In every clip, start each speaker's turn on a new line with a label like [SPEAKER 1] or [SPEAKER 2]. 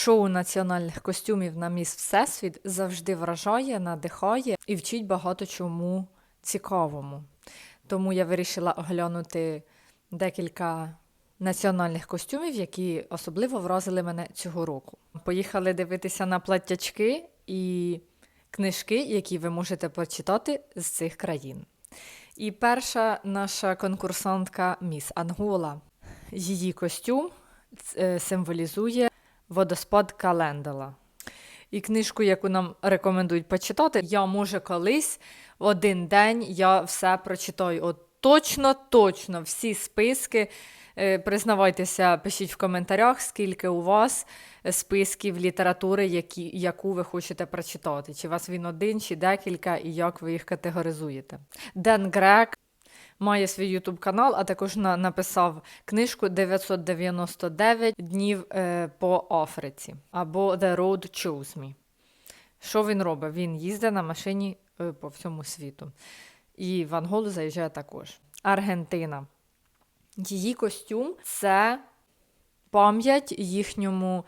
[SPEAKER 1] Шоу національних костюмів на міс Всесвіт завжди вражає, надихає і вчить багато чому цікавому. Тому я вирішила оглянути декілька національних костюмів, які особливо вразили мене цього року. Поїхали дивитися на платтячки і книжки, які ви можете почитати з цих країн. І перша наша конкурсантка Міс Ангола. Її костюм е, символізує водоспад Календала. І книжку, яку нам рекомендують почитати, я може колись в один день я все прочитаю. От точно, точно всі списки. Е, Признавайтеся, пишіть в коментарях, скільки у вас списків літератури, які, яку ви хочете прочитати. Чи у вас він один, чи декілька, і як ви їх категоризуєте. Ден Грек має свій YouTube канал, а також на, написав книжку 999 днів е, по Африці або The Road Chose Me. Що він робить? Він їздить на машині е, по всьому світу. І в Анголу заїжджає також. Аргентина. Її костюм це пам'ять їхньому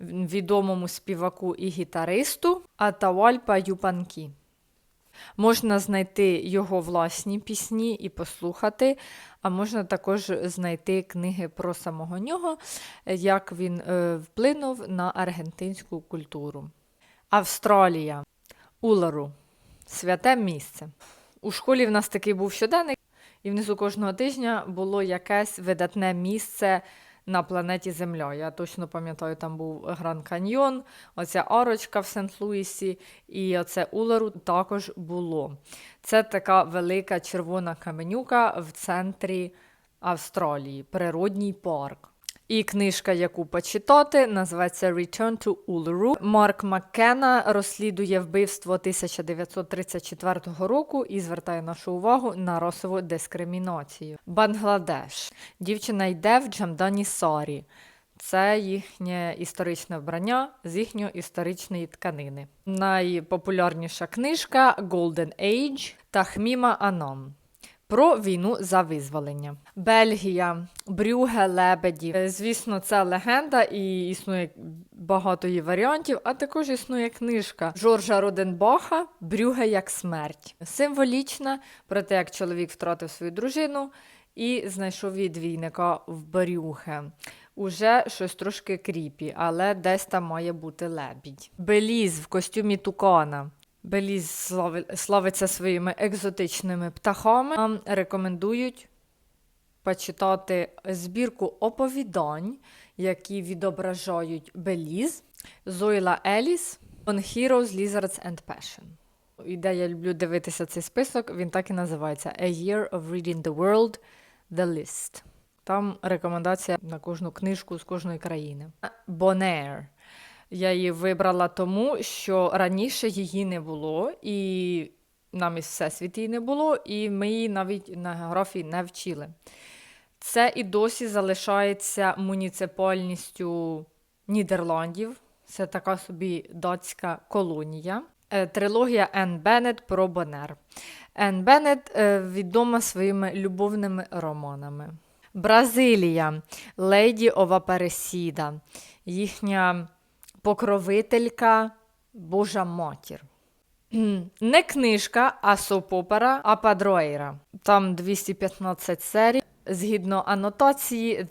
[SPEAKER 1] відомому співаку і гітаристу Атауальпа Юпанкі. Можна знайти його власні пісні і послухати, а можна також знайти книги про самого нього, як він е, вплинув на аргентинську культуру. Австралія, Улару святе місце. У школі в нас такий був щоденник, і внизу кожного тижня було якесь видатне місце на планеті Земля. Я точно пам'ятаю, там був Гран Каньйон, оця арочка в Сент-Луісі, і оце Улару також було. Це така велика червона каменюка в центрі Австралії, природній парк. І книжка, яку почитати, називається Return to Uluru. Марк Маккена розслідує вбивство 1934 року і звертає нашу увагу на расову дискримінацію. Бангладеш. Дівчина йде в Джамдані Сарі. Це їхнє історичне вбрання з їхньої історичної тканини. Найпопулярніша книжка Golden Age Тахміма Анон. Про війну за визволення. Бельгія, Брюге, Лебеді. Е, Звісно, це легенда і існує багато її варіантів, а також існує книжка Жоржа Роденбаха Брюге як смерть. Символічна про те, як чоловік втратив свою дружину і знайшов відвійника в Брюге. Уже щось трошки кріпі, але десь там має бути лебідь. Беліз в костюмі тукана. Беліз слави- славиться своїми екзотичними птахами. Рекомендують почитати збірку оповідань, які відображають Беліз, Зойла Еліс, On Heroes, Lizards and Passion. І де я люблю дивитися цей список, він так і називається A Year of Reading the World, The List. Там рекомендація на кожну книжку з кожної країни. Bonaire. Я її вибрала тому, що раніше її не було, і нам із всесвіт її не було, і ми її навіть на географії не вчили. Це і досі залишається муніципальністю Нідерландів. Це така собі датська колонія. Е, Трилогія Енн Беннет про Бонер. Енн Беннет е, відома своїми любовними романами. Бразилія, Леді Ова Пересіда, їхня покровителька Божа матір. Не книжка, а соп-опера Ападроїра. Там 215 серій. Згідно анотації,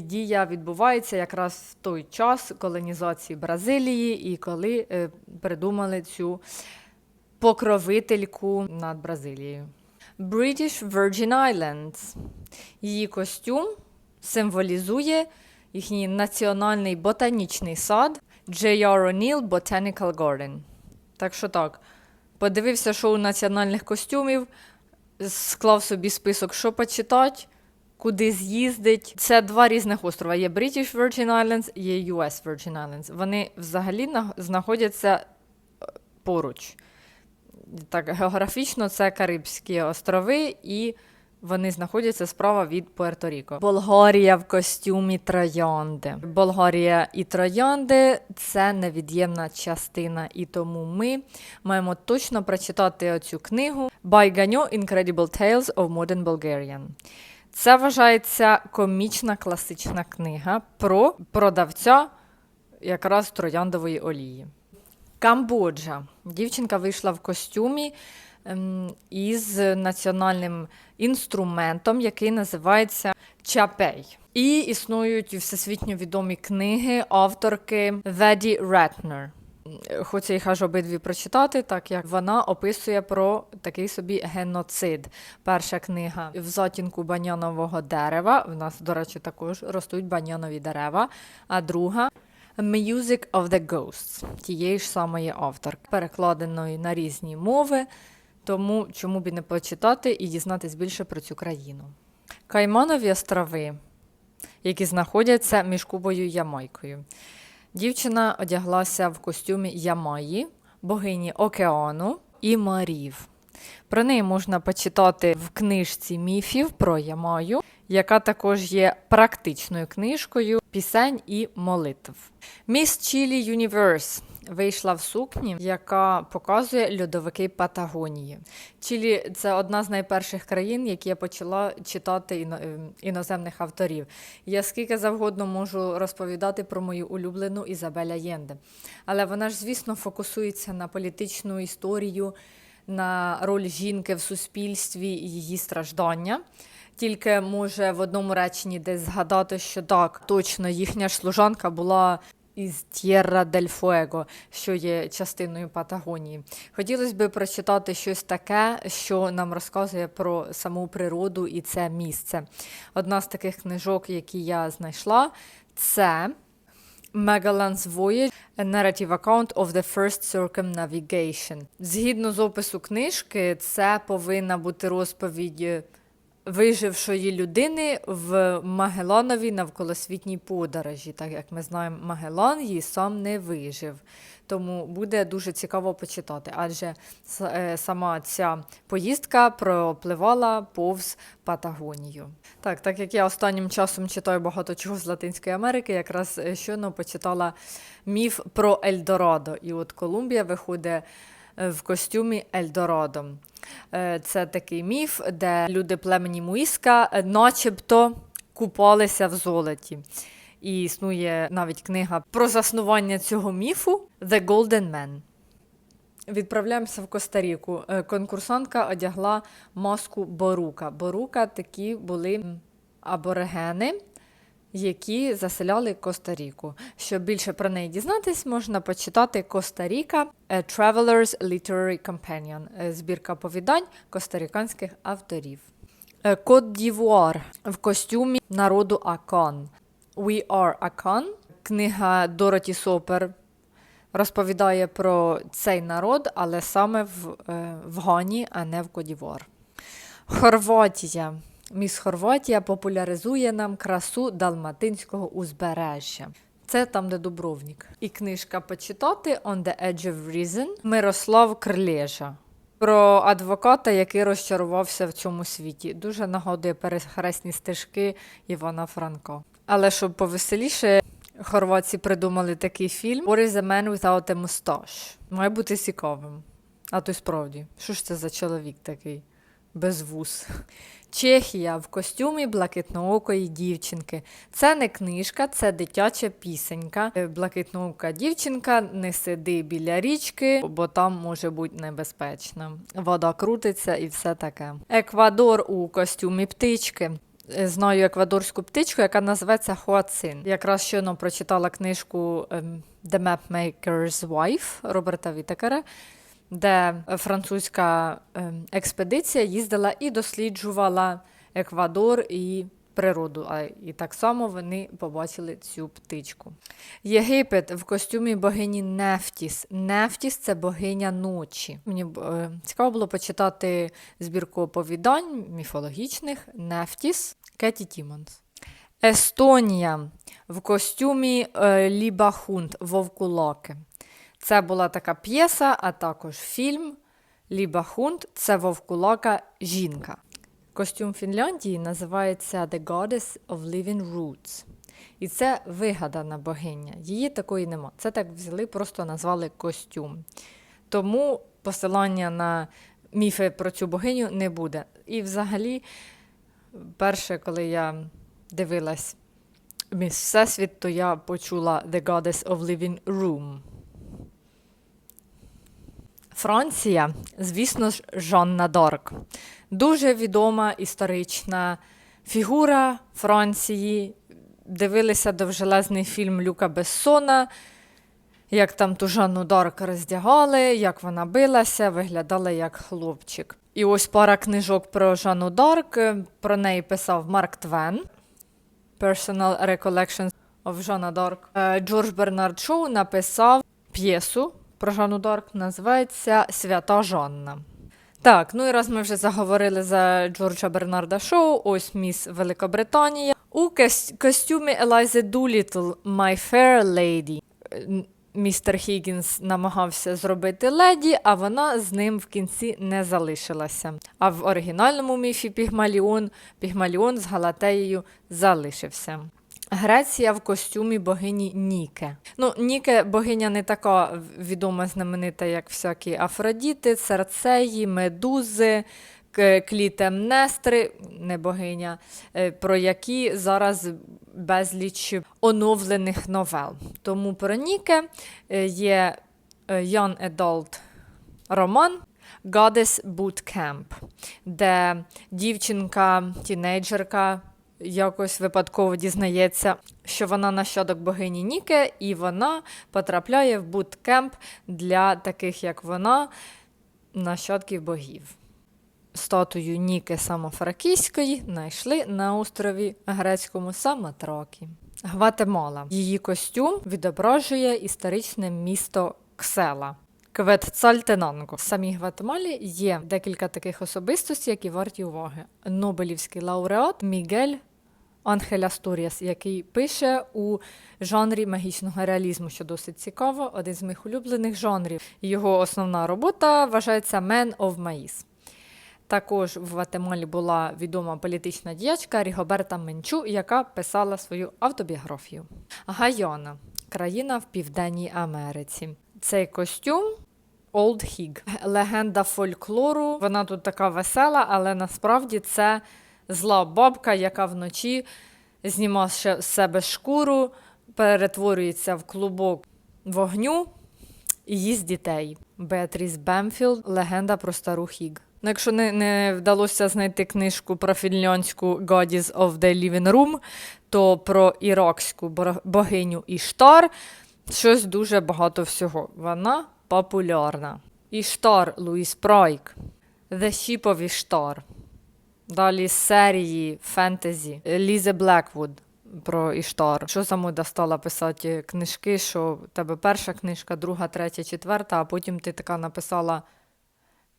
[SPEAKER 1] дія відбувається якраз в той час колонізації Бразилії і коли е, придумали цю покровительку над Бразилією. British Virgin Islands. Її костюм символізує їхній національний ботанічний сад J.R. O'Neill Botanical Garden. Так що так, подивився шоу національних костюмів, склав собі список, що почитати, куди з'їздить. Це два різних острова. Є British Virgin Islands, є US Virgin Islands. Вони взагалі знаходяться е, поруч. Так, географічно це Карибські острови, і вони знаходяться справа від Пуерто-Ріко. Болгарія в костюмі троянди. Болгарія і троянди це невід'ємна частина, і тому ми маємо точно прочитати оцю книгу By Ganyo Incredible Tales of Modern Bulgarian. Це вважається комічна класична книга про продавця якраз трояндової олії. Камбоджа. Дівчинка вийшла в костюмі ем, із національним інструментом, який називається чапей. І існують всесвітньо відомі книги авторки Веді Ретнер. Хочу їх аж обидві прочитати, так як вона описує про такий собі геноцид. Перша книга в затінку банянового дерева. В нас, до речі, також ростуть банянові дерева. А друга Music of the Ghosts, тієї ж самої авторки, перекладеної на різні мови. Тому чому б і не почитати і дізнатись більше про цю країну. Кайманові острови, які знаходяться між Кубою і Ямайкою. Дівчина одяглася в костюмі Ямаї, богині океану і морів. Про неї можна почитати в книжці міфів про Ямаю, яка також є практичною книжкою пісень і молитв. Міс Чілі Юніверс вийшла в сукні, яка показує льодовики Патагонії. Чилі це одна з найперших країн, які я почала читати іно- е, іноземних авторів. Я скільки завгодно можу розповідати про мою улюблену Ізабеля Єнде. Але вона ж, звісно, фокусується на політичну історію, на роль жінки в суспільстві і її страждання. Тільки може в одному реченні десь згадати, що так, точно їхня ж служанка була із Т'єрра дель Фуего, що є частиною Патагонії. Хотілося б прочитати щось таке, що нам розказує про саму природу і це місце. Одна з таких книжок, які я знайшла, це Magellan's Voyage – A Narrative Account of the First Circumnavigation. Згідно з опису книжки, це повинна бути розповідь е, вижившої людини в Магеллановій навколосвітній подорожі. Так як ми знаємо, Магеллан її сам не вижив. Тому буде дуже цікаво почитати, адже е, сама ця поїздка пропливала повз Патагонію. Так, так як я останнім часом читаю багато чого з Латинської Америки, якраз е, щойно почитала міф про Ельдорадо. І от Колумбія виходить в костюмі Ельдорадо. Е, Це такий міф, де люди племені Муїска е, начебто купалися в золоті. І існує навіть книга про заснування цього міфу The Golden Man. Відправляємося в Коста-Ріку. Е, Конкурсантка одягла маску Борука. Борука такі були аборигени, які заселяли Коста-Ріку. Щоб більше про неї дізнатись, можна почитати Коста-Ріка A Traveler's Literary Companion збірка повідань костаріканських авторів. Е, Кот Дівуар в костюмі народу Акан. We are Akan. Книга Дороті Сопер розповідає про цей народ, але саме в, е, в Гані, а не в Кодівуар. Хорватія. Міс Хорватія популяризує нам красу далматинського узбережжя. Це там, де Дубровник. І книжка почитати On the Edge of Reason Мирослав Крлежа. Про адвоката, який розчарувався в цьому світі. Дуже нагодує перехресні стежки Івана Франко. Але щоб повеселіше, хорватці придумали такий фільм What is a man without a mustache? Має бути цікавим. А то й справді, що ж це за чоловік такий? Без вуз. Чехія в костюмі блакитноокої дівчинки. Це не книжка, це дитяча пісенька. Е, Блакитноока дівчинка не сиди біля річки, бо там може бути небезпечно. Вода крутиться і все таке. Еквадор у костюмі птички. Е, Знаю еквадорську птичку, яка називається Хуацин. Якраз щойно прочитала книжку ем, The Mapmaker's Wife Роберта Вітекера, де е, французька ем, експедиція їздила і досліджувала Еквадор і природу. А і так само вони побачили цю птичку. Єгипет в костюмі богині Нефтіс. Нефтіс це богиня ночі. Мені е, цікаво було почитати збірку оповідань міфологічних Нефтіс Кеті Тімонс. Естонія в костюмі е, Лібахунд Вовкулаки. Це була така п'єса, а також фільм Лібахунд це Вовкулака жінка. Костюм Фінляндії називається The Goddess of Living Roots. І це вигадана богиня. Її такої нема. Це так взяли, просто назвали костюм. Тому посилання на міфи про цю богиню не буде. І взагалі, перше, коли я дивилась Міс Всесвіт, то я почула The Goddess of Living Room. Франція, звісно ж, Жанна Дорк. Дуже відома історична фігура Франції. Дивилися довжелезний фільм Люка Бессона, як там ту Жанну Дорк роздягали, як вона билася, виглядала як хлопчик. І ось пара книжок про Жанну Дорк. Про неї писав Марк Твен. Personal Recollections of Жанна Дорк. Е, Джордж Бернард Шоу написав п'єсу про Жанну Дорк, називається Свята Жанна. Так, ну і раз ми вже заговорили за Джорджа Бернарда Шоу, ось міс Великобританія. У костюмі Елайзи Дулітл My Fair Lady. Містер Хіггінс намагався зробити леді, а вона з ним в кінці не залишилася. А в оригінальному міфі Пігмаліон Пігмаліон з Галатеєю залишився. Греція в костюмі богині Ніке. Ну, Ніке богиня не така відома знаменита, як всякі Афродіти, Церцеї, Медузи, Клітемнестри, не богиня, е, про які зараз безліч оновлених новел. Тому про Ніке є е, Young Adult роман Goddess Bootcamp, де дівчинка, тінейджерка якось випадково дізнається, що вона нащадок богині Ніке, і вона потрапляє в буткемп для таких, як вона, нащадків богів. Статую Ніки Самофракійської знайшли на острові грецькому Самотракі. Гватемала. Її костюм відображує історичне місто Ксела. Кветцальтенанго. В самій Гватемалі є декілька таких особистостей, які варті уваги. Нобелівський лауреат Мігель Анхель Астуріас, який пише у жанрі магічного реалізму, що досить цікаво, один з моїх улюблених жанрів. Його основна робота вважається Man of Mais. Також в Гватемалі була відома політична діячка Рігоберта Менчу, яка писала свою автобіографію. Гайона країна в Південній Америці. Цей костюм Old Hig. Легенда фольклору. Вона тут така весела, але насправді це зла бабка, яка вночі, знімавши з себе шкуру, перетворюється в клубок вогню і їсть дітей. Беатріс Бемфілд легенда про стару Хіг. Ну, якщо не, не вдалося знайти книжку про фінляндську Goddess of the Living Room, то про іракську богиню Іштар щось дуже багато всього. Вона популярна. Іштар Луїс Прайк. The Ship of Іштар. Далі серії фентезі Лізе Блеквуд про Іштар. Що за мода стала писати книжки, що в тебе перша книжка, друга, третя, четверта, а потім ти така написала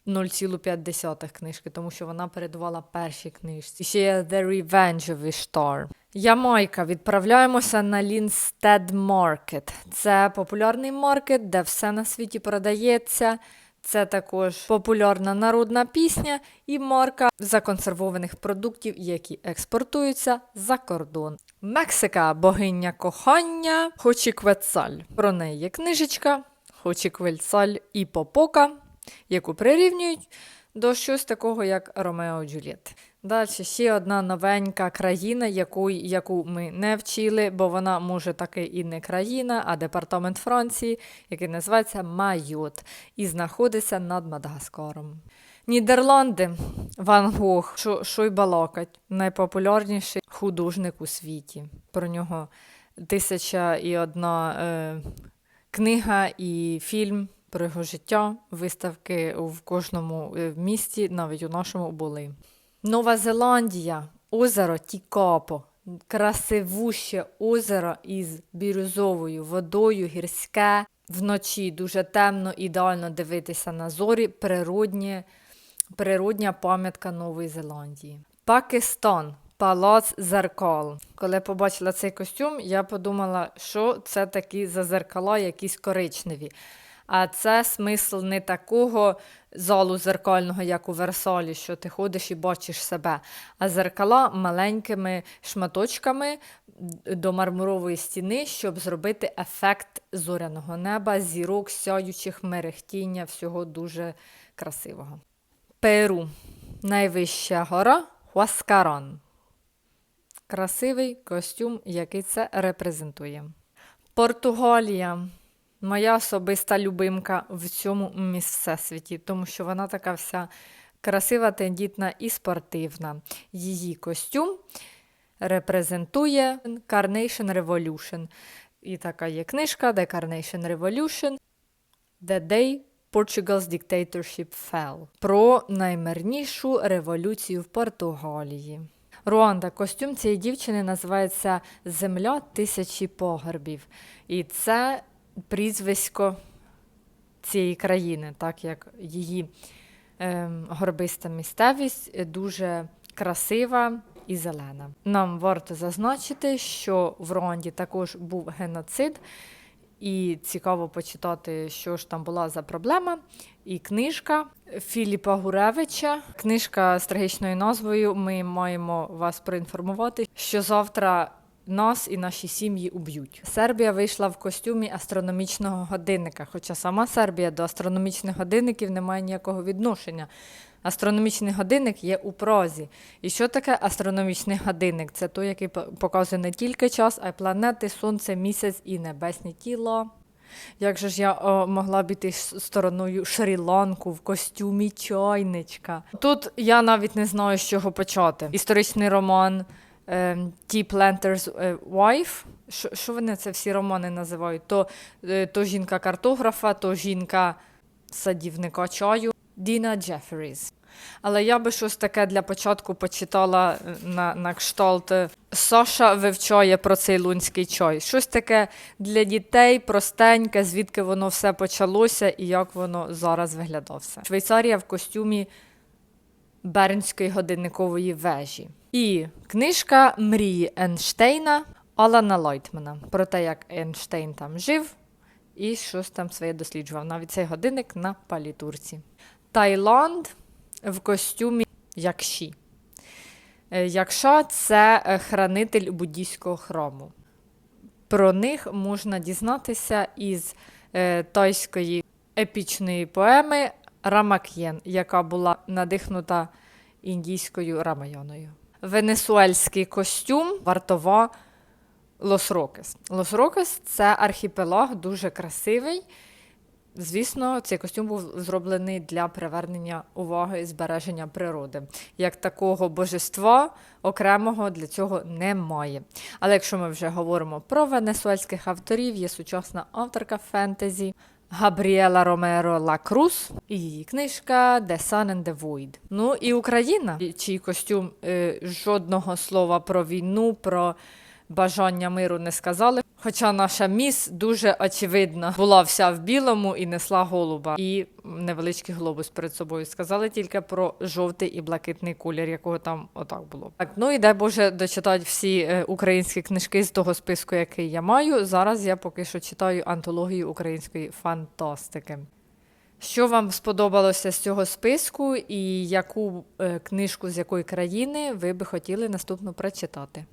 [SPEAKER 1] 0,5 книжки, тому що вона передувала першій книжці. Ще є The Revenge of Ishtar. Ямайка. Відправляємося на Лінстед Маркет. Це популярний маркет, де все на світі продається. Це також популярна народна пісня і марка законсервованих продуктів, які експортуються за кордон. Мексика богиня кохання Хочіквецаль. Про неї є книжечка Хочіквецаль і Попока, яку прирівнюють до щось такого, як Ромео Джульєт. Далі ще одна новенька країна, яку, яку ми не вчили, бо вона може таки і не країна, а департамент Франції, який називається Майот і знаходиться над Мадагаскаром. Нідерланди, Ван Гог, що, що найпопулярніший художник у світі. Про нього тисяча і одна е, книга і фільм про його життя, виставки в кожному е, місті, навіть у нашому були. Нова Зеландія, озеро Тікапо, красивуще озеро із бірюзовою водою, гірське. Вночі дуже темно, ідеально дивитися на зорі, природнє, природня пам'ятка Нової Зеландії. Пакистан. Палац зеркал. Коли побачила цей костюм, я подумала, що це такі за зеркала, якісь коричневі. А це смисл не такого залу зеркального, як у Версалі, що ти ходиш і бачиш себе, а зеркала маленькими шматочками до мармурової стіни, щоб зробити ефект зоряного неба, зірок, сяючих, мерехтіння, всього дуже красивого. Перу. Найвища гора Хуаскаран. красивий костюм, який це репрезентує. Португалія. Моя особиста любимка в цьому міс всесвіті, тому що вона така вся красива, тендітна і спортивна. Її костюм репрезентує Carnation Revolution. І така є книжка The Carnation Revolution The Day Portugal's Dictatorship Fell про наймирнішу революцію в Португалії. Руанда, костюм цієї дівчини називається Земля тисячі погребів. І це прізвисько цієї країни, так як її ем, горбиста місцевість е, дуже красива і зелена. Нам варто зазначити, що в Руанді також був геноцид, і цікаво почитати, що ж там була за проблема. І книжка Філіпа Гуревича, книжка з трагічною назвою. Ми маємо вас проінформувати, що завтра нас і наші сім'ї уб'ють. Сербія вийшла в костюмі астрономічного годинника, хоча сама Сербія до астрономічних годинників не має ніякого відношення. Астрономічний годинник є у прозі. І що таке астрономічний годинник? Це той, який показує не тільки час, а й планети, сонце, місяць і небесні тіла. Як же ж я о, могла б стороною Шрі-Ланку в костюмі чайничка? Тут я навіть не знаю, з чого почати. Історичний роман ем, Tea Planter's е, Wife. Що, вони це всі романи називають? То, е, то жінка картографа, то жінка садівника чаю. Діна Джеферіс. Але я би щось таке для початку почитала е, на, на кшталт Саша вивчає про цейлунський чай. Щось таке для дітей, простеньке, звідки воно все почалося і як воно зараз виглядає. Швейцарія в костюмі Бернської годинникової вежі. І книжка Мрії Ейнштейна Алана Лойтмана про те, як Ейнштейн там жив і щось там своє досліджував. Навіть цей годинник на палітурці. Таїланд в костюмі Якші. Е, Якша це е, хранитель буддійського храму. Про них можна дізнатися із е, тайської епічної поеми Рамак'єн, яка була надихнута індійською рамайоною. Венесуельський костюм вартова Лос Рокес. Лос Рокес це архіпелаг, дуже красивий. Звісно, цей костюм був зроблений для привернення уваги і збереження природи. Як такого божества окремого для цього немає. Але якщо ми вже говоримо про венесуельських авторів, є сучасна авторка фентезі Габріела Ромеро Лакрус і її книжка The Sun and the Void. Ну і Україна, чий костюм е, жодного слова про війну, про бажання миру не сказали. Хоча наша міс дуже очевидно була вся в білому і несла голуба і невеличкий глобус перед собою. Сказали тільки про жовтий і блакитний колір, якого там отак було. Так, ну і дай Боже дочитати всі е, українські книжки з того списку, який я маю. Зараз я поки що читаю антологію української фантастики. Що вам сподобалося з цього списку, і яку е, книжку з якої країни ви би хотіли наступно прочитати?